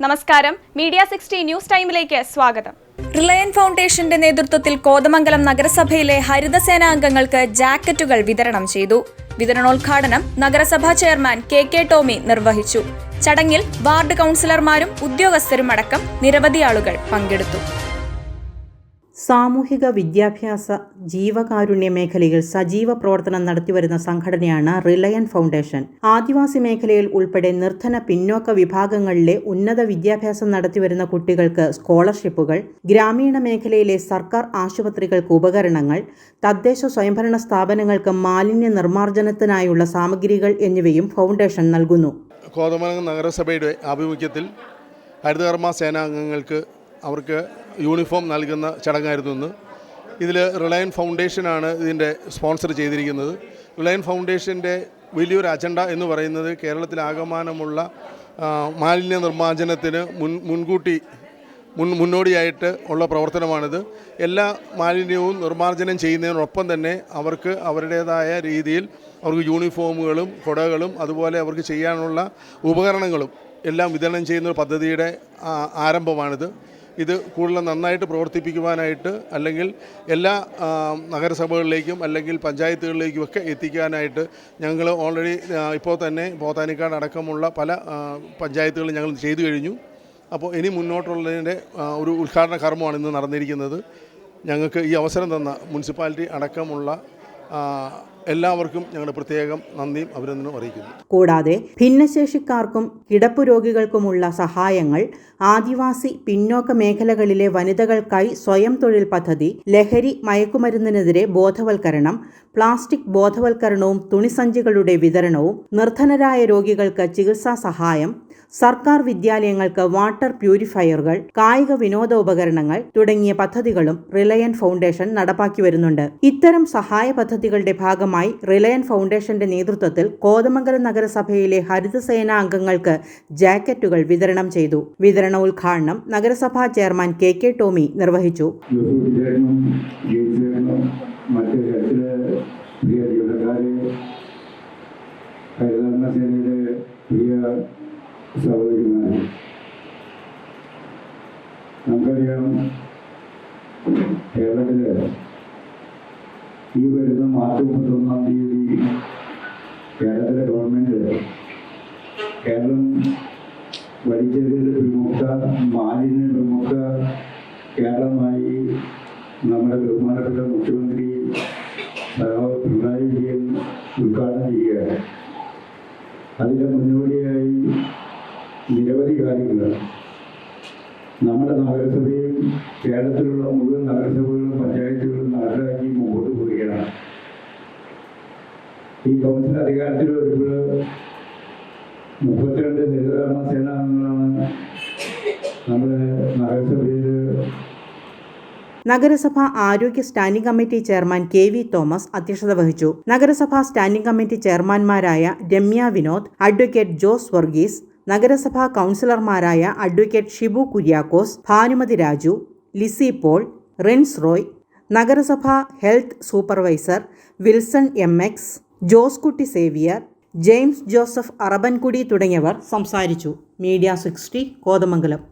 നമസ്കാരം. Media sixty news ടൈമിലേക്ക് സ്വാഗതം. റിലയൻ ഫൗണ്ടേഷന്റെ നേതൃത്വത്തിൽ കോതമംഗലം നഗരസഭയിലെ ഹരിതസേന അംഗങ്ങൾക്ക് ജാക്കറ്റുകൾ വിതരണം ചെയ്തു. വിതരണോദ്ഘാടനം നഗരസഭാ ചെയർമാൻ കെ കെ ടോമി നിർവഹിച്ചു. ചടങ്ങിൽ വാർഡ് കൗൺസിലർമാരും ഉദ്യോഗസ്ഥരും അടക്കം നിരവധി ആളുകൾ പങ്കെടുത്തു. സാമൂഹിക വിദ്യാഭ്യാസ ജീവകാരുണ്യ മേഖലയിൽ സജീവ പ്രവർത്തനം നടത്തിവരുന്ന സംഘടനയാണ് റിലയൻ ഫൗണ്ടേഷൻ. ആദിവാസി മേഖലയിൽ ഉൾപ്പെടെ നിർധന പിന്നോക്ക വിഭാഗങ്ങളിലെ ഉന്നത വിദ്യാഭ്യാസം നടത്തിവരുന്ന കുട്ടികൾക്ക് സ്കോളർഷിപ്പുകൾ ഗ്രാമീണ മേഖലയിലെ സർക്കാർ ആശുപത്രികൾക്ക് ഉപകരണങ്ങൾ തദ്ദേശ സ്വയംഭരണ സ്ഥാപനങ്ങൾക്ക് മാലിന്യ നിർമ്മാർജനത്തിനായുള്ള സാമഗ്രികൾ എന്നിവയും ഫൗണ്ടേഷൻ നൽകുന്നു. കോതമംഗലം നഗരസഭയുടെ ആഭിമുഖ്യത്തിൽ ഹരിതകർമ്മ സേനാംഗങ്ങൾക്ക് അവർക്ക് യൂണിഫോം നൽകുന്ന ചടങ്ങായിരുന്നു ഇന്ന്. ഇതിൽ റിലയൻ ഫൗണ്ടേഷനാണ് ഇതിന്റെ സ്പോൺസർ ചെയ്തിരിക്കുന്നത്. റിലയൻ ഫൗണ്ടേഷന്റെ വലിയൊരു അജണ്ട എന്ന് പറയുന്നത് കേരളത്തിലാകമാനമുള്ള മാലിന്യ നിർമ്മാർജനത്തിന് മുൻ മുൻകൂട്ടി മുൻ മുന്നോടിയായിട്ട് ഉള്ള പ്രവർത്തനമാണിത്. എല്ലാ മാലിന്യവും നിർമ്മാർജനം ചെയ്യുന്നതിനൊപ്പം തന്നെ അവർക്ക് അവരുടേതായ രീതിയിൽ അവർക്ക് യൂണിഫോമുകളും കുടകളും അതുപോലെ അവർക്ക് ചെയ്യാനുള്ള ഉപകരണങ്ങളും എല്ലാം വിതരണം ചെയ്യുന്ന ഒരു പദ്ധതിയുടെ ആരംഭമാണിത്. ഇത് കൂടുതൽ നന്നായിട്ട് പ്രവർത്തിപ്പിക്കുവാനായിട്ട് അല്ലെങ്കിൽ എല്ലാ നഗരസഭകളിലേക്കും അല്ലെങ്കിൽ പഞ്ചായത്തുകളിലേക്കും ഒക്കെ എത്തിക്കാനായിട്ട് ഞങ്ങൾ ഓൾറെഡി ഇപ്പോൾ തന്നെ പോത്താനിക്കാട് അടക്കമുള്ള പല പഞ്ചായത്തുകളും ഞങ്ങൾ ചെയ്തു കഴിഞ്ഞു. അപ്പോൾ ഇനി മുന്നോട്ടുള്ളതിന്റെ ഒരു ഉദ്ഘാടന കർമ്മമാണ് ഇന്ന് നടന്നിരിക്കുന്നത്. ഞങ്ങൾക്ക് ഈ അവസരം തന്ന മുനിസിപ്പാലിറ്റി അടക്കമുള്ള എല്ലാവർക്കും ഞങ്ങളുടെ പ്രത്യേകം നന്ദിയും അഭിനന്ദനവും അറിയിക്കുന്നു. കൂടാതെ ഭിന്നശേഷിക്കാർക്കും കിടപ്പു രോഗികൾക്കുമുള്ള സഹായങ്ങൾ ആദിവാസി പിന്നോക്ക മേഖലകളിലെ വനിതകൾക്കായി സ്വയം തൊഴിൽ പദ്ധതി ലഹരി മയക്കുമരുന്നിനെതിരെ ബോധവൽക്കരണം പ്ലാസ്റ്റിക് ബോധവൽക്കരണവും തുണിസഞ്ചികളുടെ വിതരണവും നിർധനരായ രോഗികൾക്ക് ചികിത്സാ സഹായം സർക്കാർ വിദ്യാലയങ്ങൾക്ക് വാട്ടർ പ്യൂരിഫയറുകൾ കായിക വിനോദോപകരണങ്ങൾ തുടങ്ങിയ പദ്ധതികളും റിലയൻ ഫൗണ്ടേഷൻ നടപ്പാക്കി വരുന്നുണ്ട്. ഇത്തരം സഹായ പദ്ധതികളുടെ ഭാഗമായി റിലയൻ ഫൗണ്ടേഷന്റെ നേതൃത്വത്തിൽ കോതമംഗലം നഗരസഭയിലെ ഹരിതസേന അംഗങ്ങൾക്ക് ജാക്കറ്റുകൾ വിതരണം ചെയ്തു. വിതരണ ഉദ്ഘാടനം നഗരസഭാ ചെയർമാൻ കെ കെ ടോമി നിർവഹിച്ചു. മറ്റേ ഹരിതകർമ്മ പ്രിയ സഹോദരിമാരെ നമുക്കറിയാം കേരളത്തിൽ ഈ വരുന്ന മാർച്ച് മുപ്പത്തൊന്നാം തീയതി കേരളത്തിലെ ഗവൺമെന്റ് കേരളം വലിച്ചെറിയൽ വിമുക്ത മാലിന്യ വിമുക്ത കേരളമായി നമ്മുടെ ബഹുമാനപ്പെട്ട മുഖ്യമന്ത്രി പിണറായി വിജയൻ ഉദ്ഘാടനം ചെയ്യുകയാണ്. അതിന്റെ മുന്നോടിയായി നിരവധി കാര്യങ്ങൾ. നമ്മുടെ നഗരസഭയും കേരളത്തിലുള്ള മുഴുവൻ നഗരസഭകളും പഞ്ചായത്തുകളും നടപ്പിലാക്കി മുമ്പോട്ട് പോവുകയാണ്. ഈ കൗൺസിൽ അധികാരത്തിൽ വരുമ്പോൾ മുപ്പത്തിരണ്ട് ഹരിതകർമ്മ സേനാംഗങ്ങളാണ് നമ്മുടെ നഗരസഭയിൽ നഗരസഭ ആരോഗ്യ standing committee chairman K V Thomas അധ്യക്ഷത വഹിച്ചു. നഗരസഭാ സ്റ്റാൻഡിംഗ് കമ്മിറ്റി ചെയർമാൻമാരായ രമ്യ വിനോദ് അഡ്വക്കേറ്റ് ജോസ് വർഗീസ് നഗരസഭാ കൗൺസിലർമാരായ അഡ്വക്കേറ്റ് ഷിബു കുര്യാക്കോസ് ഭാനുമതി രാജു ലിസി പോൾ റിൻസ് റോയ് നഗരസഭാ health supervisor Wilson M X Josekutty Xavier James Joseph Arabankudi തുടങ്ങിയവർ സംസാരിച്ചു. Media sixty Kothamangalam.